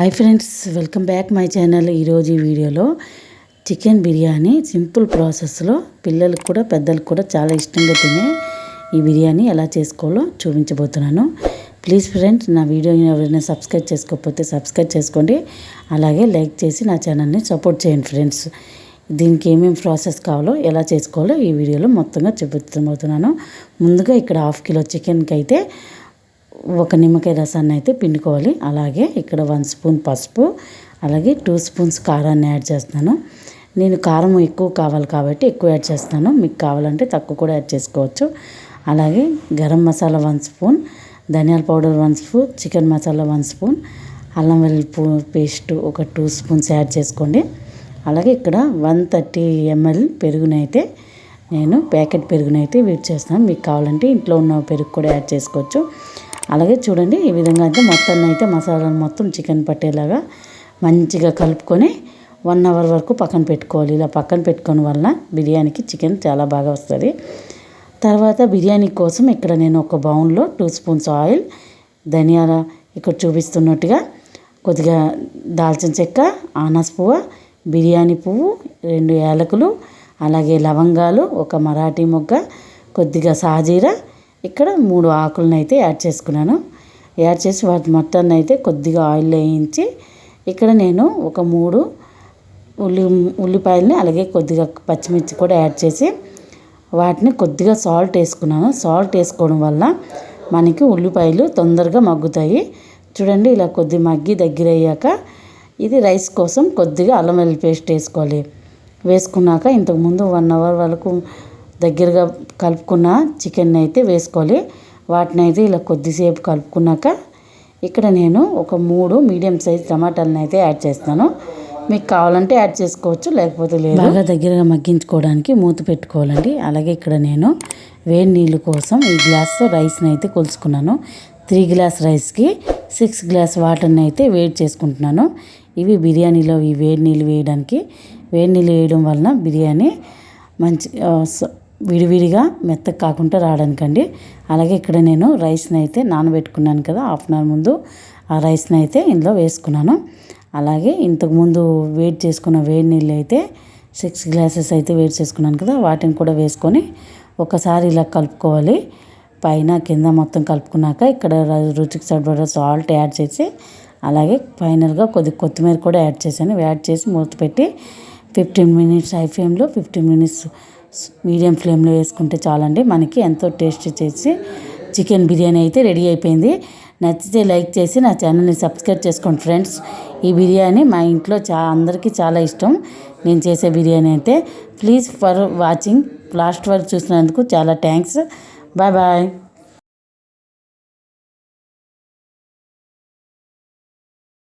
Hi friends welcome back my channel. ఈరోజు ఈ వీడియోలో చికెన్ బిర్యానీ సింపుల్ ప్రాసెస్లో పిల్లలకు కూడా పెద్దలకు కూడా చాలా ఇష్టంగా తినే ఈ బిర్యానీ ఎలా చేసుకోవాలో చూపించబోతున్నాను. ప్లీజ్ ఫ్రెండ్స్ నా వీడియోని ఎవరైనా సబ్స్క్రైబ్ చేసుకోకపోతే సబ్స్క్రైబ్ చేసుకోండి. అలాగే లైక్ చేసి నా ఛానల్ని సపోర్ట్ చేయండి ఫ్రెండ్స్. దీనికి ఏమేమి ప్రాసెస్ కావాలో ఎలా చేసుకోవాలో ఈ వీడియోలో మొత్తంగా చూపించబోతున్నాను ముందుగా ఇక్కడ హాఫ్ కిలో చికెన్కి అయితే ఒక నిమ్మకాయ రసాన్ని అయితే పిండుకోవాలి. అలాగే ఇక్కడ వన్ స్పూన్ పసుపు అలాగే టూ స్పూన్స్ కారాన్ని యాడ్ చేస్తాను. నేను కారం ఎక్కువ కావాలి కాబట్టి ఎక్కువ యాడ్ చేస్తాను. మీకు కావాలంటే తక్కువ కూడా యాడ్ చేసుకోవచ్చు. అలాగే గరం మసాలా వన్ స్పూన్ ధనియాల powder one spoon chicken masala one spoon అల్లం వెల్లుల్లి పేస్ట్ ఒక టూ స్పూన్స్ యాడ్ చేసుకోండి. అలాగే ఇక్కడ వన్ థర్టీ ఎంఎల్ పెరుగునైతే నేను ప్యాకెట్ పెరుగునైతే వీడ్ చేస్తాను. మీకు కావాలంటే ఇంట్లో ఉన్న పెరుగు కూడా యాడ్ చేసుకోవచ్చు. అలాగే చూడండి ఈ విధంగా అయితే మొత్తాన్ని అయితే మసాలాను మొత్తం చికెన్ పట్టేలాగా మంచిగా కలుపుకొని వన్ అవర్ వరకు పక్కన పెట్టుకోవాలి. ఇలా పక్కన పెట్టుకోవడం వల్ల బిర్యానీకి చికెన్ చాలా బాగా వస్తుంది. తర్వాత బిర్యానీ కోసం ఇక్కడ నేను ఒక బౌన్లో టూ స్పూన్స్ ఆయిల్ ధనియాల ఇక్కడ చూపిస్తున్నట్టుగా కొద్దిగా దాల్చిన చెక్క ఆనాస్ పువ్వు బిర్యానీ పువ్వు రెండు యాలకులు అలాగే లవంగాలు ఒక మరాఠీ మొగ్గ కొద్దిగా సాజీరా ఇక్కడ మూడు ఆకులను అయితే యాడ్ చేసుకున్నాను. యాడ్ చేసి వాటి మొత్తాన్ని అయితే కొద్దిగా ఆయిల్ వేయించి ఇక్కడ నేను ఒక మూడు ఉల్లి ఉల్లిపాయలని అలాగే కొద్దిగా పచ్చిమిర్చి కూడా యాడ్ చేసి వాటిని కొద్దిగా సాల్ట్ వేసుకున్నాను. సాల్ట్ వేసుకోవడం వల్ల మనకి ఉల్లిపాయలు తొందరగా మగ్గుతాయి. చూడండి ఇలా కొద్ది మగ్గి దగ్గర అయ్యాక ఇది రైస్ కోసం కొద్దిగా అల్లం వెల్లుల్లి పేస్ట్ వేసుకోవాలి. వేసుకున్నాక ఇంతకుముందు వన్ అవర్ వరకు దగ్గరగా కలుపుకున్న చికెన్ అయితే వేసుకోవాలి. వాటిని అయితే ఇలా కొద్దిసేపు కలుపుకున్నాక ఇక్కడ నేను ఒక మూడు మీడియం సైజ్ టమాటాలను అయితే యాడ్ చేస్తాను. మీకు కావాలంటే యాడ్ చేసుకోవచ్చు లేకపోతే లేదు. బాగా దగ్గరగా మగ్గించుకోవడానికి మూత పెట్టుకోవాలండి. అలాగే ఇక్కడ నేను వేడి నీళ్ళు కోసం ఈ గ్లాస్తో రైస్ని అయితే కొలుసుకున్నాను త్రీ గ్లాస్ రైస్కి సిక్స్ గ్లాస్ వాటర్ని అయితే వేడి చేసుకుంటున్నాను. ఇవి బిర్యానీలో ఈ వేడి నీళ్ళు వేయడానికి వేడి నీళ్ళు వేయడం వలన బిర్యానీ మంచి విడివిడిగా మెత్తగా కాకుండా రావడానికండి. అలాగే ఇక్కడ నేను రైస్ని అయితే నానబెట్టుకున్నాను కదా హాఫ్ అన్ అవర్ ముందు ఆ రైస్ని అయితే ఇందులో వేసుకున్నాను. అలాగే ఇంతకుముందు వేడి చేసుకున్న వేడి నీళ్ళు అయితే సిక్స్ గ్లాసెస్ అయితే వేడి చేసుకున్నాను కదా వాటిని కూడా వేసుకొని ఒకసారి ఇలా కలుపుకోవాలి. పైన కింద మొత్తం కలుపుకున్నాక ఇక్కడ రుచికి సరిపడ సాల్ట్ యాడ్ చేసి అలాగే ఫైనల్గా కొద్ది కొత్తిమీర కూడా యాడ్ చేశాను. యాడ్ చేసి మూత పెట్టి ఫిఫ్టీన్ మినిట్స్ హై ఫ్లేమ్లో ఫిఫ్టీన్ మినిట్స్ మీడియం ఫ్లేమ్లో వేసుకుంటే చాలండి. మనకి ఎంతో టేస్ట్ చేసి చికెన్ బిర్యానీ అయితే రెడీ అయిపోయింది. నచ్చితే లైక్ చేసి నా ఛానల్ని సబ్స్క్రైబ్ చేసుకోండి ఫ్రెండ్స్. ఈ బిర్యానీ మా ఇంట్లో చా అందరికీ చాలా ఇష్టం. నేను చేసే బిర్యానీ అయితే ప్లీజ్ ఫర్ వాచింగ్. లాస్ట్ వరకు చూసినందుకు చాలా థ్యాంక్స్ బాయ్ బాయ్